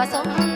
I'm -hmm.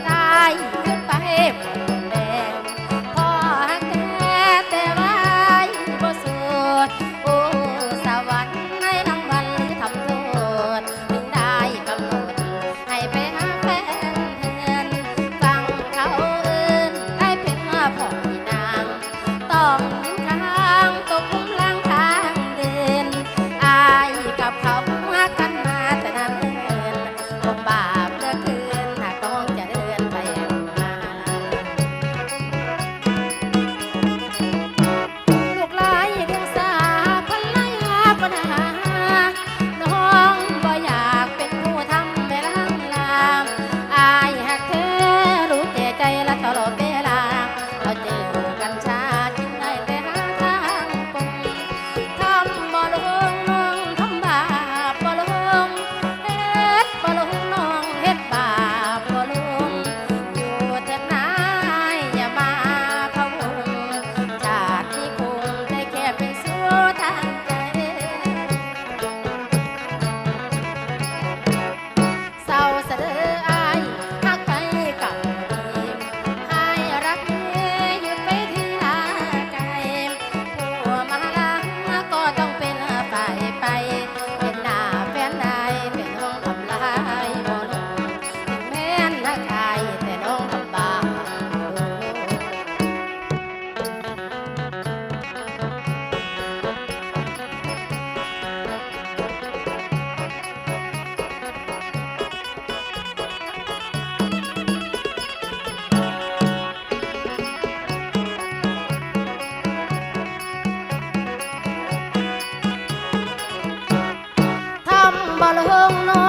সম্বল হোক না।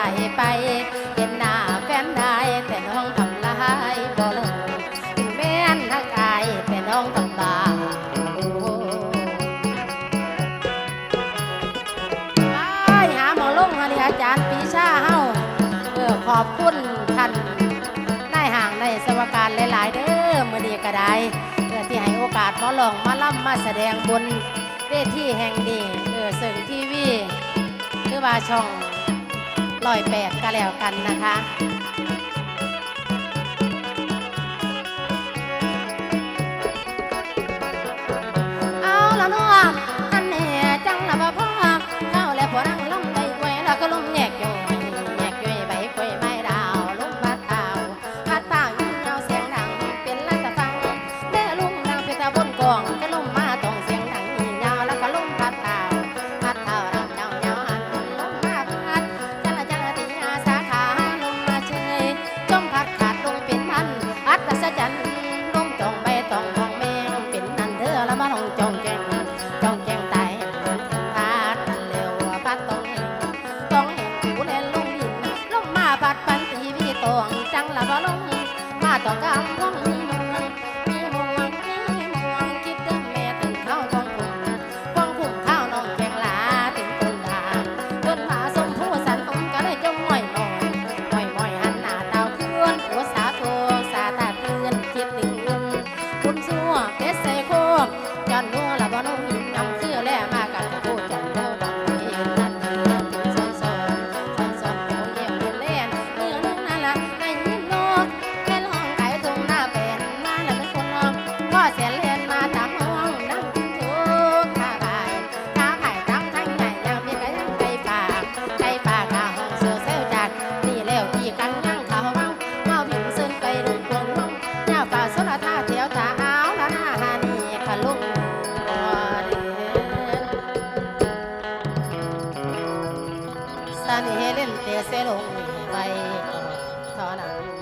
ายไปเห็นหน้าแฟนได้แต่น้องทำลายบอลงถึงแม่นทางกายแต่น้องทำอบาไอหาหมอลงอาจารย์ปีชาเฮาเออขอบคุณท่านได้ห่างในสวการหลาย ๆ เด้อมื้อดีก็ได้เออที่ให้โอกาสหมอลองมาล่ำมาแสดงบนเวทีแห่งนี้เออซึ่งทีวีหรือว่าช่อง ลอยแปดก็แล้วกันนะคะ Còn có? นานี้เล่นเตะเสลงไปเท่านั้น